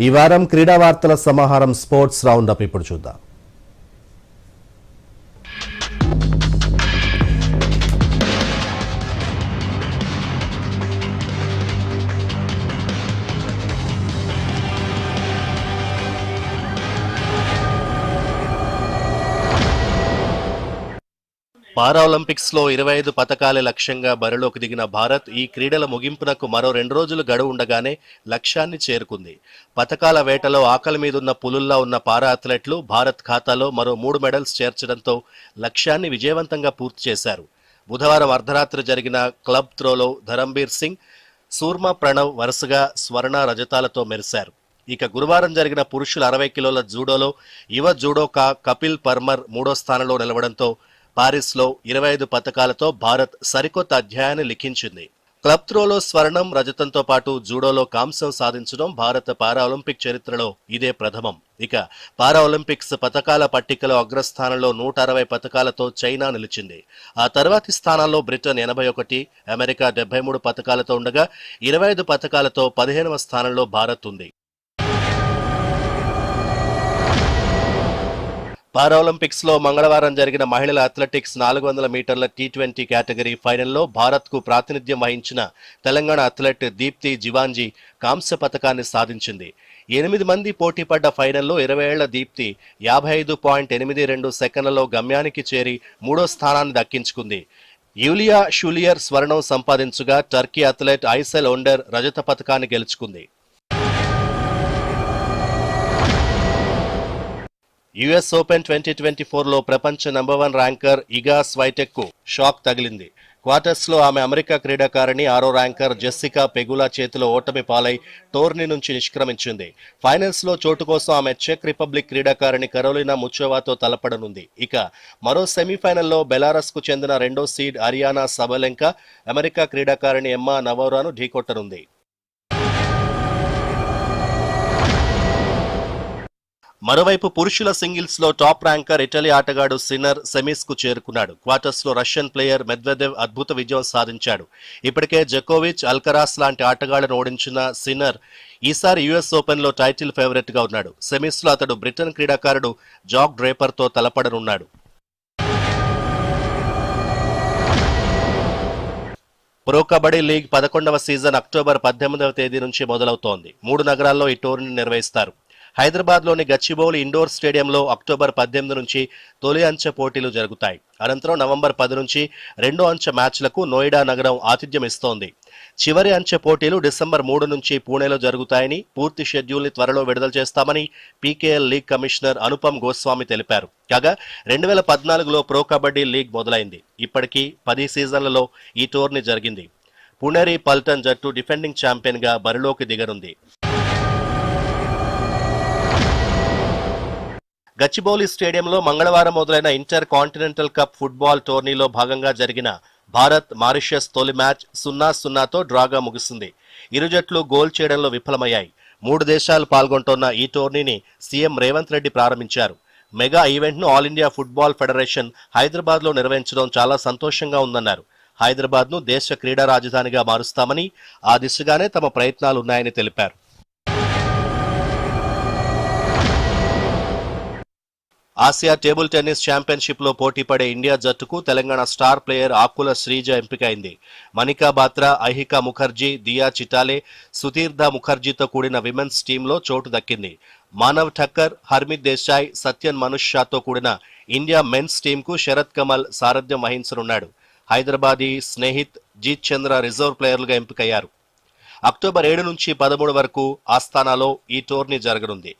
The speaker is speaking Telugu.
ఈ వారం క్రీడా వార్తల సమాహారం స్పోర్ట్స్ రౌండ్ ఇప్పుడు చూద్దాం. పారాలింపిక్స్లో ఇరవై ఐదు పథకాలే లక్ష్యంగా బరిలోకి దిగిన భారత్ ఈ క్రీడల ముగింపునకు మరో రెండు రోజులు గడువు ఉండగానే లక్ష్యాన్ని చేరుకుంది. పథకాల వేటలో ఆకలి మీదున్న పులుల్లా ఉన్న పారా అథ్లెట్లు భారత్ ఖాతాలో మరో మూడు మెడల్స్ చేర్చడంతో లక్ష్యాన్ని విజయవంతంగా పూర్తి చేశారు. బుధవారం అర్ధరాత్రి జరిగిన క్లబ్ త్రోలో ధరంబీర్ సింగ్ సూర్మా ప్రణవ్ వరుసగా స్వర్ణ రజతాలతో మెరిశారు. ఇక గురువారం జరిగిన పురుషుల అరవై కిలోల జూడోలో యువ జూడోకా కపిల్ పర్మర్ మూడో స్థానంలో నిలవడంతో పారిస్లో ఇరవై ఐదు పథకాలతో భారత్ సరికొత్త అధ్యాయాన్ని లిఖించింది. క్లబ్ త్రోలో స్వర్ణం రజతంతో పాటు జూడోలో కాంస్యం సాధించడం భారత పారాలింపిక్ చరిత్రలో ఇదే ప్రథమం. ఇక పారాలింపిక్స్ పథకాల పట్టికలో అగ్రస్థానంలో నూట అరవై పథకాలతో చైనా నిలిచింది. ఆ తర్వాతి స్థానాల్లో బ్రిటన్ ఎనభై ఒకటి అమెరికా డెబ్బై మూడు పథకాలతో ఉండగా ఇరవై ఐదు పథకాలతో పదిహేనవ స్థానంలో భారత్ ఉంది. పారాలింపిక్స్లో మంగళవారం జరిగిన మహిళల అథ్లెటిక్స్ నాలుగు వందల మీటర్ల టీ ట్వంటీ కేటగిరీ ఫైనల్లో భారత్కు ప్రాతినిధ్యం వహించిన తెలంగాణ అథ్లెట్ దీప్తి జివాంజీ కాంస్య పథకాన్ని సాధించింది. ఎనిమిది మంది పోటీపడ్డ ఫైనల్లో ఇరవై ఏళ్ళ దీప్తి యాభై ఐదు పాయింట్ ఎనిమిది రెండు సెకండ్లలో గమ్యానికి చేరి మూడో స్థానాన్ని దక్కించుకుంది. యూలియా షులియర్ స్వర్ణం సంపాదించగా టర్కీ అథ్లెట్ ఐసెల్ ఒండర్ రజత పథకాన్ని గెలుచుకుంది. యుఎస్ ఓపెన్ ట్వంటీ ట్వంటీ ఫోర్లో ప్రపంచ నంబర్ వన్ ర్యాంకర్ ఇగా స్వైటెక్కు షాక్ తగిలింది. క్వార్టర్స్లో ఆమె అమెరికా క్రీడాకారిణి ఆరో ర్యాంకర్ జెస్సికా పెగులా చేతిలో ఓటమి పాలై టోర్నీ నుంచి నిష్క్రమించింది. ఫైనల్స్లో చోటు కోసం ఆమె చెక్ రిపబ్లిక్ క్రీడాకారిణి కరోలినా ముచోవాతో తలపడనుంది. ఇక మరో సెమీఫైనల్లో బెలారస్కు చెందిన రెండో సీడ్ అరియానా సబలెంక అమెరికా క్రీడాకారిణి ఎమ్మా నవోరాను ఢీకొట్టనుంది. మరోవైపు పురుషుల సింగిల్స్లో టాప్ ర్యాంకర్ ఇటలీ ఆటగాడు సిన్నర్ సెమీస్కు చేరుకున్నాడు. క్వార్టర్స్లో రష్యన్ ప్లేయర్ మెద్వెదేవ్ అద్భుత విజయం సాధించాడు. ఇప్పటికే జకోవిచ్ అల్కరాస్ లాంటి ఆటగాళ్ళను ఓడించిన సిన్నర్ ఈసారి యుఎస్ ఓపెన్లో టైటిల్ ఫేవరెట్గా ఉన్నాడు. సెమీస్లో అతడు బ్రిటన్ క్రీడాకారుడు జాక్ డ్రేపర్తో తలపడనున్నాడు. ప్రో కబడ్డీ లీగ్ పదకొండవ సీజన్ అక్టోబర్ పద్దెనిమిదవ తేదీ నుంచి మొదలవుతోంది. మూడు నగరాల్లో ఈ టోర్నీ నిర్వహిస్తారు. హైదరాబాద్లోని గచ్చిబౌలి ఇండోర్ స్టేడియంలో అక్టోబర్ పద్దెనిమిది నుంచి తొలి అంచె పోటీలు జరుగుతాయి. అనంతరం నవంబర్ పది నుంచి రెండో అంచె మ్యాచ్లకు నోయిడా నగరం ఆతిథ్యం ఇస్తోంది. చివరి అంచె పోటీలు డిసెంబర్ మూడు నుంచి పూణేలో జరుగుతాయని పూర్తి షెడ్యూల్ని త్వరలో విడుదల చేస్తామని PKL league commissioner Anupam Goswami తెలిపారు. కాగా రెండు వేల పద్నాలుగులో ప్రో కబడ్డీ లీగ్ మొదలైంది. ఇప్పటికీ పది సీజన్లలో ఈ టోర్నీ జరిగింది. పుణేరి పల్టన్ జట్టు డిఫెండింగ్ ఛాంపియన్గా బరిలోకి దిగనుంది. గచ్చిబౌలి స్టేడియంలో మంగళవారం మొదలైన ఇంటర్ కాంటినెంటల్ కప్ ఫుట్బాల్ టోర్నీలో భాగంగా జరిగిన భారత్ మారిషస్ తొలి మ్యాచ్ సున్నా సున్నాతో డ్రాగా ముగిసింది ఇరు జట్లు గోల్ చేయడంలో విఫలమయ్యాయి. మూడు దేశాలు పాల్గొంటున్న ఈ టోర్నీని సీఎం రేవంత్ రెడ్డి ప్రారంభించారు. మెగా ఈవెంట్ను ఆల్ ఇండియా ఫుట్బాల్ ఫెడరేషన్ హైదరాబాద్లో నిర్వహించడం చాలా సంతోషంగా ఉందన్నారు. హైదరాబాద్ను దేశ క్రీడా రాజధానిగా మారుస్తామని ఆ దిశగానే తమ ప్రయత్నాలు ఉన్నాయని తెలిపారు. ఆసియా టేబుల్ టెన్నిస్ ఛాంపియన్షిప్లో పోటీ పడే ఇండియా జట్టుకు తెలంగాణ స్టార్ ప్లేయర్ ఆకుల శ్రీజ ఎంపికైంది. మనికా బాత్రా ఐహికా ముఖర్జీ దియా చిటాలే సుతీర్థ ముఖర్జీతో కూడిన విమెన్స్ టీంలో చోటు దక్కింది. మానవ్ ఠక్కర్ హర్మిత్ దేశాయ్ సత్యన్ మనుష్ షాతో కూడిన ఇండియా మెన్స్ టీంకు శరత్ కమల్ సారథ్యం వహించనున్నాడు. హైదరాబాదీ స్నేహిత్ జీత్ చంద్ర రిజర్వ్ ప్లేయర్లుగా ఎంపికయ్యారు. అక్టోబర్ ఏడు నుంచి పదమూడు వరకు ఆస్థానాలో ఈ టోర్నీ జరగనుంది.